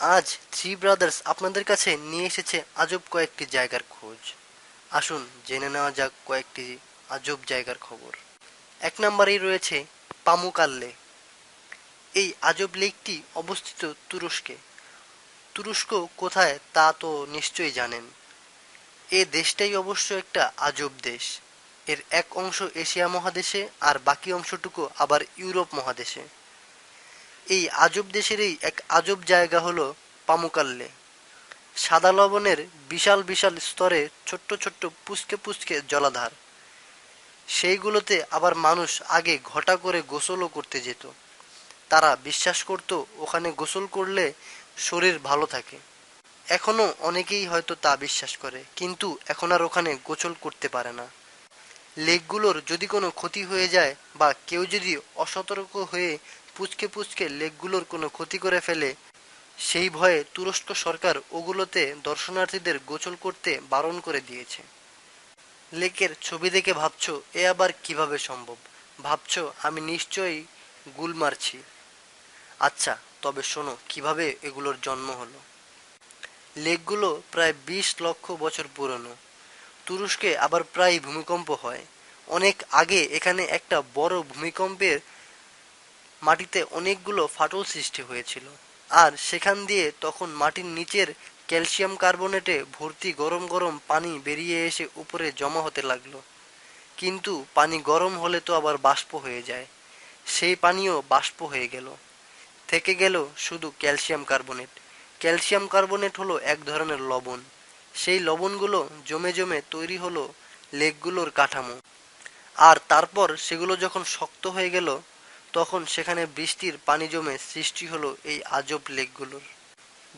আজ three brothers আপনাদের কাছে নিয়ে এসেছে আজব কয়েকটি জায়গার খোঁজ। আসুন জেনে নেওয়া যাক কয়েকটি আজব জায়গার খবর। এক নম্বরেই রয়েছে পামুকাল্লে। এই আজব লেকটি অবস্থিত তুরস্কে। তুরস্ক কোথায় তা তো নিশ্চয়ই জানেন। এ দেশটাই অবশ্য একটা আজব দেশ। এর এক অংশ এশিয়া মহাদেশে আর বাকি অংশটুকু আবার ইউরোপ মহাদেশে। এই আজব দেশেরই এক আজব জায়গা হলো পামুকাল্লে। সাদা লবণের বিশাল বিশাল স্তরে ছোট্ট ছোট্ট পুচকে পুচকে জলাধার। সেইগুলোতে আবার মানুষ আগে ঘটা করে গোসলও করতে যেত। তারা বিশ্বাস করত ওখানে গোসল করলে শরীর ভালো থাকে। এখনও অনেকেই হয়তো তা বিশ্বাস করে, কিন্তু এখন আর ওখানে গোসল করতে পারে না। লেকগুলোর যদি কোনো ক্ষতি হয়ে যায় বা কেউ যদি অসতর্ক হয়ে পুচকে পুচকে লেকগুলোর কোনো ক্ষতি করে ফেলে, সেই ভয়ে তুরস্ক সরকার ওগুলোতে দর্শনার্থীদের গোসল করতে বারণ করে দিয়েছে। লেকের ছবি দেখে ভাবছ, এ আবার কীভাবে সম্ভব? ভাবছ, আমি নিশ্চয়ই গুল মারছি। আচ্ছা তবে শোনো, কীভাবে এগুলোর জন্ম হলো? লেকগুলো প্রায় বিশ লক্ষ বছর পুরনো। তুরস্কে আবার প্রায় ভূমিকম্প হয়। অনেক আগে এখানে একটা বড় ভূমিকম্পের মাটিতে অনেকগুলো ফাটল সৃষ্টি হয়েছিল। আর সেখান দিয়ে তখন মাটির নিচের ক্যালসিয়াম কার্বনেটে ভর্তি গরম গরম পানি বেরিয়ে এসে উপরে জমা হতে লাগল। কিন্তু পানি গরম হলে তো আবার বাষ্প হয়ে যায়। সেই পানিও বাষ্প হয়ে গেল। থেকে গেল শুধু ক্যালসিয়াম কার্বনেট। ক্যালসিয়াম কার্বনেট হলো এক ধরনের লবণ। সেই লবণগুলো জমে জমে তৈরি হলো লেকগুলোর কাঠামো। আর তারপর সেগুলো যখন শক্ত হয়ে গেল তখন সেখানে বৃষ্টির পানি জমে সৃষ্টি হলো এই আজব লেকগুলোর।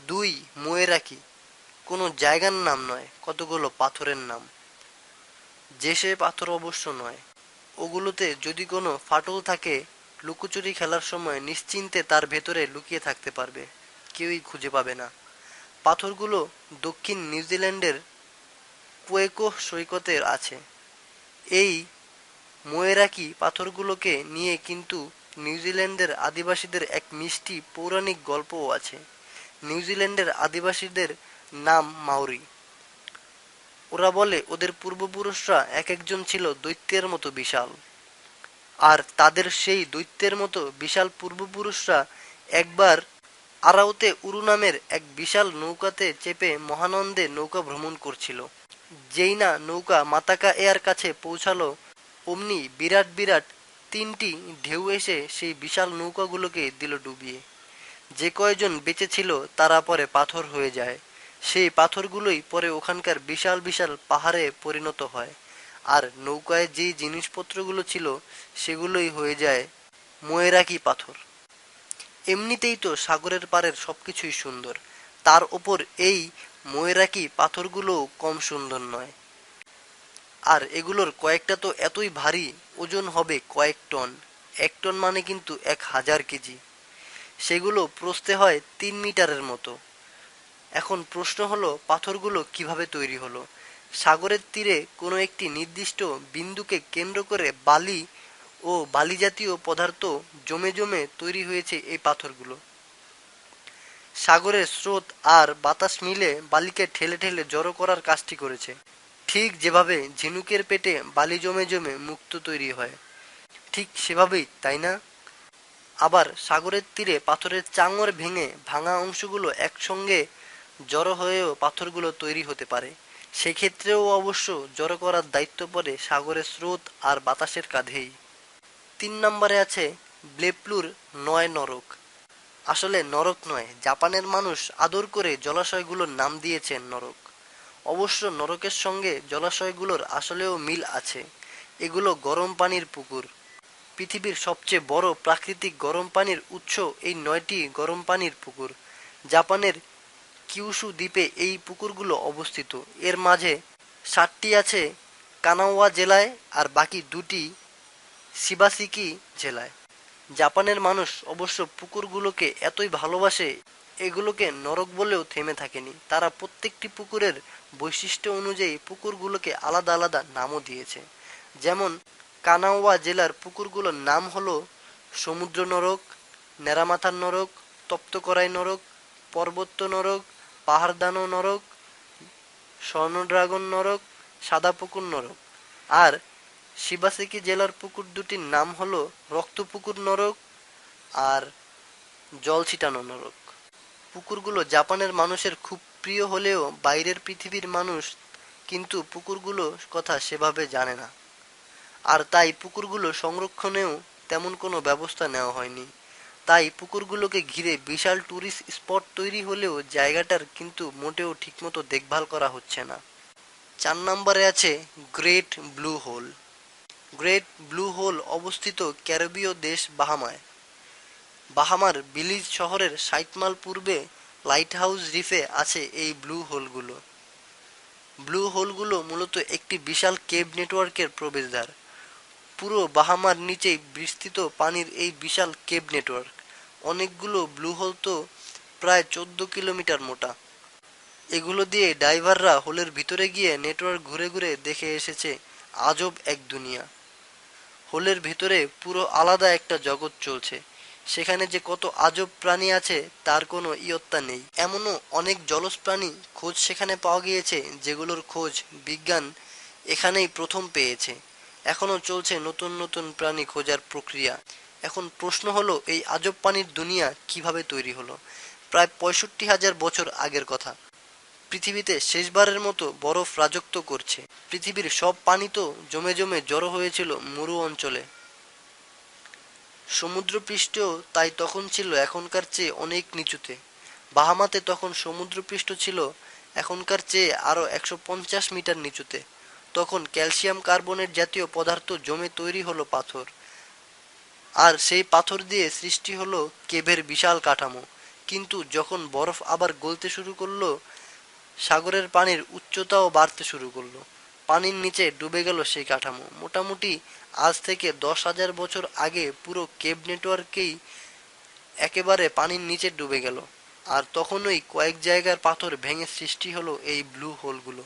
দুই ময়েরাকি কোনো জায়গার নাম নয়, কতগুলো পাথরের নাম। যে সে পাথর অবশ্য নয়। ওগুলোতে যদি কোনো ফাটল থাকে, লুকোচুরি খেলার সময় নিশ্চিন্তে তার ভেতরে লুকিয়ে থাকতে পারবে। কেউই খুঁজে পাবে না। পাথরগুলো দক্ষিণ নিউজিল্যান্ডের কুয়েকো সৈকতের আছে। এই ময়েরাকি পাথরগুলোকে নিয়ে কিন্তু নিউজিল্যান্ডের আদিবাসীদের এক মিষ্টি পৌরাণিক গল্পও আছে। নিউজিল্যান্ডের আদিবাসীদের নাম মাউরি। ওরা বলে, ওদের পূর্বপুরুষরা এক একজন ছিল দৈত্যের মতো বিশাল। আর তাদের সেই দৈত্যের মতো বিশাল পূর্বপুরুষরা একবার আরাউতে উরু নামের এক বিশাল নৌকাতে চেপে মহানন্দে নৌকা ভ্রমণ করছিল। যেই না নৌকা মাতাকা এয়ার কাছে পৌঁছালো, অমনি বিরাট বিরাট তিনটি ঢেউ এসে সেই বিশাল নৌকাগুলোকে দিল ডুবিয়ে। যে কয়জন বেঁচে ছিল তারা পরে পাথর হয়ে যায়। সেই পাথরগুলোই পরে ওখানকার বিশাল বিশাল পাহাড়ে পরিণত হয়। আর নৌকায় যেই জিনিসপত্রগুলো ছিল, সেগুলোই হয়ে যায় ময়রাকি পাথর। এমনিতেই তো সাগরের পাড়ের সবকিছুই সুন্দর। তার ওপর এই ময়রাকি পাথরগুলোও কম সুন্দর নয়। আর এগুলোর কয়েকটা তো এতই ভারী, ওজন হবে কয়েক টন। এক টন মানে কিন্তু এক হাজার কেজি। সেগুলো প্রস্তে হয় তিন মিটারের মতো। এখন প্রশ্ন হলো, পাথরগুলো কীভাবে তৈরি হলো? সাগরের তীরে কোনো একটি নির্দিষ্ট বিন্দুকে কেন্দ্র করে বালি ও বালি জাতীয় পদার্থ জমে জমে তৈরি হয়েছে এই পাথরগুলো। সাগরের স্রোত আর বাতাস মিলে বালিকে ঠেলে ঠেলে জড়ো করার কাজটি করেছে। ঠিক যেভাবে ঝিনুকের পেটে বালি জমে জমে মুক্ত তৈরি হয়, ঠিক সেভাবেই, তাই না? আবার সাগরের তীরে পাথরের চাঙর ভেঙে ভাঙা অংশগুলো একসঙ্গে জড়ো হয়েও পাথরগুলো তৈরি হতে পারে। সেক্ষেত্রেও অবশ্য জড়ো করার দায়িত্ব পড়ে সাগরের স্রোত আর বাতাসের কাঁধেই। তিন নম্বরে আছে ব্লেপ্লুর নয় নরক। আসলে নরক নয়, জাপানের মানুষ আদর করে জলাশয়গুলোর নাম দিয়েছেন নরক। অবশ্য নরকের সঙ্গে জলাশয়গুলোর আসলেও মিল আছে। এগুলো গরম পানির পুকুর। পৃথিবীর সবচেয়ে বড় প্রাকৃতিক গরম পানির উৎস এই নয়টি গরম পানির পুকুর। জাপানের কিউসু দ্বীপে এই পুকুরগুলো অবস্থিত। এর মাঝে সাতটি আছে কানাওয়া জেলায় আর বাকি দুটি শিবাসিকি জেলায়। জাপানের মানুষ অবশ্য পুকুরগুলোকে এতই ভালোবাসে, এগুলোকে নরক বলেও থেমে থাকেনি। তারা প্রত্যেকটি পুকুরের বৈশিষ্ট্য অনুযায়ী পুকুরগুলোকে আলাদা আলাদা নামও দিয়েছে। যেমন, কানাওয়া জেলার পুকুরগুলোর নাম হলো সমুদ্র নরক নেরামাথার নরক, তপ্তকরাই নরক, পর্বত্য নরক পাহাড়দানো নরক স্বর্ণ ড্রাগন নরক সাদা পুকুর নরক। আর শিবাসেকি জেলার পুকুর দুটির নাম হলো রক্তপুকুর নরক আর জল ছিটানো নরক। পুকুরগুলো জাপানের মানুষের খুব প্রিয় হলেও বাইরের পৃথিবীর মানুষ কিন্তু পুকুরগুলোর কথা সেভাবে জানে না। আর তাই পুকুরগুলো সংরক্ষণেও তেমন কোনো ব্যবস্থা নেওয়া হয়নি। তাই পুকুরগুলোকে ঘিরে বিশাল ট্যুরিস্ট স্পট তৈরি হলেও জায়গাটার কিন্তু মোটেও ঠিকমতো দেখভাল করা হচ্ছে না। চার নম্বরে আছে great blue hole great blue hole অবস্থিত ক্যারিবীয় দেশ বাহামায়। বাহামার বিলিজ শহরের মাইল পূর্বে লাইট হাউস রিফে আছে এই ব্লু হোলগুলো ব্লু হোলগুলো মূলত একটি বিশাল কেব নেটওয়ার্কের প্রবেশদ্বার। পুরো বাহামার নিচেই বিস্তৃত পানির এই বিশাল কেব নেটওয়ার্ক অনেকগুলো ব্লু হোল তো প্রায় চোদ্দ কিলোমিটার মোটা। এগুলো দিয়ে ডাইভাররা হোলের ভিতরে গিয়ে নেটওয়ার্ক ঘুরে ঘুরে দেখে এসেছে আজব এক দুনিয়া। হোলের ভিতরে পুরো আলাদা একটা জগৎ চলছে। সেখানে যে কত আজব প্রাণী আছে, তার কোনো ইয়ত্তা নেই। এমনও অনেক জলজ প্রাণী খোঁজ সেখানে পাওয়া গিয়েছে, যেগুলোর খোঁজ বিজ্ঞান এখানেই প্রথম পেয়েছে। এখনও চলছে নতুন নতুন প্রাণী খোঁজার প্রক্রিয়া। এখন প্রশ্ন হলো, এই আজব পানির দুনিয়া কীভাবে তৈরি হলো? প্রায় পঁয়ষট্টি হাজার বছর আগের কথা। পৃথিবীতে শেষবারের মতো বরফ রাজত্ব করছে। পৃথিবীর সব পানি তো জমে জমে জড়ো হয়েছিল মরু অঞ্চলে। সমুদ্রপৃষ্ঠও তাই তখন ছিল এখনকার চেয়ে অনেক নিচুতে। বাহামাতে তখন সমুদ্রপৃষ্ঠ ছিল এখনকার চেয়ে আরও একশো পঞ্চাশ মিটার নিচুতে। তখন ক্যালসিয়াম কার্বনেট জাতীয় পদার্থ জমে তৈরি হলো পাথর। আর সেই পাথর দিয়ে সৃষ্টি হলো কেভের বিশাল কাঠামো। কিন্তু যখন বরফ আবার গলতে শুরু করল, সাগরের পানির উচ্চতাও বাড়তে শুরু করল। পানির নিচে ডুবে গেল সেই কাঠামো। মোটামুটি আজ থেকে দশ হাজার বছর আগে পুরো কেব নেটওয়ার্কেই একেবারে পানির নিচে ডুবে গেল। আর তখনই কয়েক জায়গার পাথর ভেঙে সৃষ্টি হলো এই ব্লু হোলগুলো।